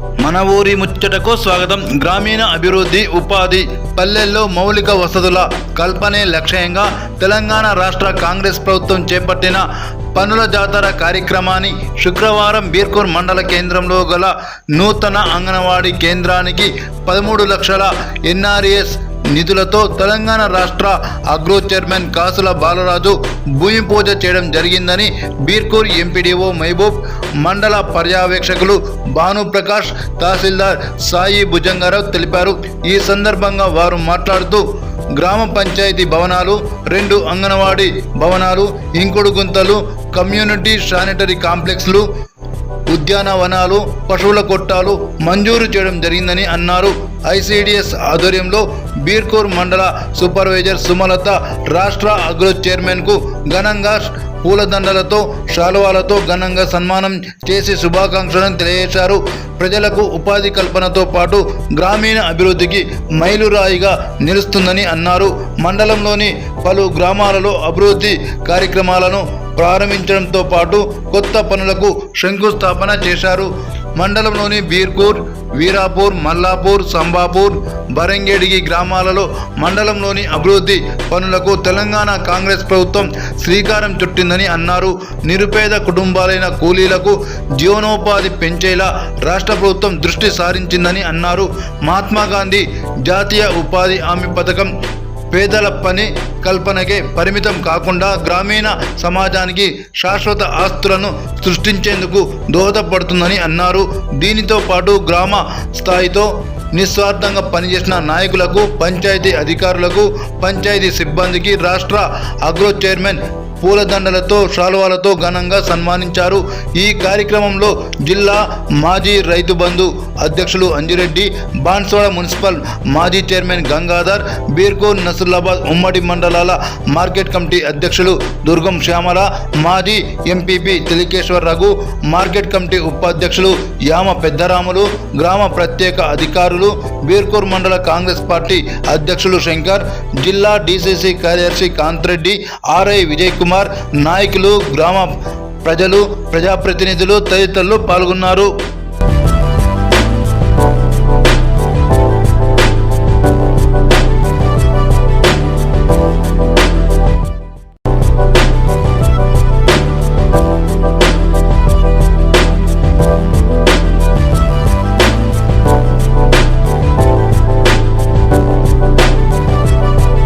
మన ఊరి ముచ్చటకు స్వాగతం. గ్రామీణ అభివృద్ధి ఉపాధి పల్లెల్లో మౌలిక వసతుల కల్పనే లక్ష్యంగా తెలంగాణ రాష్ట్ర కాంగ్రెస్ ప్రభుత్వం చేపట్టిన పనుల జాతర కార్యక్రమాన్ని శుక్రవారం బీర్కూర్ మండల కేంద్రంలో గల నూతన అంగన్వాడీ కేంద్రానికి పదమూడు లక్షల ఎన్ఆర్ఎస్ నిధులతో తెలంగాణ రాష్ట్ర అగ్రో చైర్మన్ కాసుల బాలరాజు భూమి పూజ చేయడం జరిగిందని బీర్కూర్ ఎంపీడీఓ మహబూబ్ మండల పర్యవేక్షకులు భానుప్రకాష్ తహసీల్దార్ సాయి భుజంగారావు తెలిపారు. ఈ సందర్భంగా వారు మాట్లాడుతూ గ్రామ పంచాయతీ భవనాలు రెండు అంగన్వాడీ భవనాలు ఇంకుడు గుంతలు కమ్యూనిటీ శానిటరీ కాంప్లెక్స్లు ఉద్యానవనాలు పశువుల కొట్టాలు మంజూరు చేయడం జరిగిందని అన్నారు. ఐసిడిఎస్ ఆధ్వర్యంలో బీర్కూర్ మండల సూపర్వైజర్ సుమలత రాష్ట్ర అగ్రో చైర్మన్కు ఘనంగా పూలదండలతో శాలువాలతో ఘనంగా సన్మానం చేసి శుభాకాంక్షలను తెలియజేశారు. ప్రజలకు ఉపాధి కల్పనతో పాటు గ్రామీణ అభివృద్ధికి మైలురాయిగా నిలుస్తుందని అన్నారు. మండలంలోని పలు గ్రామాలలో అభివృద్ధి కార్యక్రమాలను ప్రారంభించడంతో పాటు కొత్త పనులకు శంకుస్థాపన చేశారు. మండలంలోని బీర్కూర్ వీరాపూర్ మల్లాపూర్ సంబాపూర్ బరంగేడిగి గ్రామాలలో మండలంలోని అభివృద్ధి పనులకు తెలంగాణ కాంగ్రెస్ ప్రభుత్వం శ్రీకారం చుట్టిందని అన్నారు. నిరుపేద కుటుంబాలైన కూలీలకు జీవనోపాధి పెంచేలా రాష్ట్ర ప్రభుత్వం దృష్టి సారించిందని అన్నారు. మహాత్మాగాంధీ జాతీయ ఉపాధి హామీ పథకం పేదల పని కల్పనకే పరిమితం కాకుండా గ్రామీణ సమాజానికి శాశ్వత ఆస్తులను సృష్టించేందుకు దోహదపడుతుందని అన్నారు. దీనితో పాటు గ్రామ స్థాయితో నిస్వార్థంగా పనిచేసిన నాయకులకు పంచాయతీ అధికారులకు పంచాయతీ సిబ్బందికి రాష్ట్ర అగ్రో చైర్మన్ పూలదండలతో శాలువాలతో ఘనంగా సన్మానించారు. ఈ కార్యక్రమంలో జిల్లా మాజీ రైతు బంధు అధ్యక్షులు అంజిరెడ్డి బాన్స్వాడ మున్సిపల్ మాజీ చైర్మన్ గంగాధర్ బీర్కో నసులాబాద్ ఉమ్మడి మండలాల మార్కెట్ కమిటీ అధ్యక్షులు దుర్గం శ్యామల మాజీ MPP Telikeshwar Raghu market committee ఉపాధ్యక్షులు యామ పెద్దరాములు గ్రామ ప్రత్యేక అధికారులు బీర్కూర్ మండల కాంగ్రెస్ పార్టీ అధ్యక్షులు శంకర్ జిల్లా డీసీసీ కార్యదర్శి కాంత్రెడ్డి ఆర్ఐ విజయ్ కుమార్ కుమార్ నాయకులు గ్రామ ప్రజలు ప్రజాప్రతినిధులు తదితరులు పాల్గొన్నారు.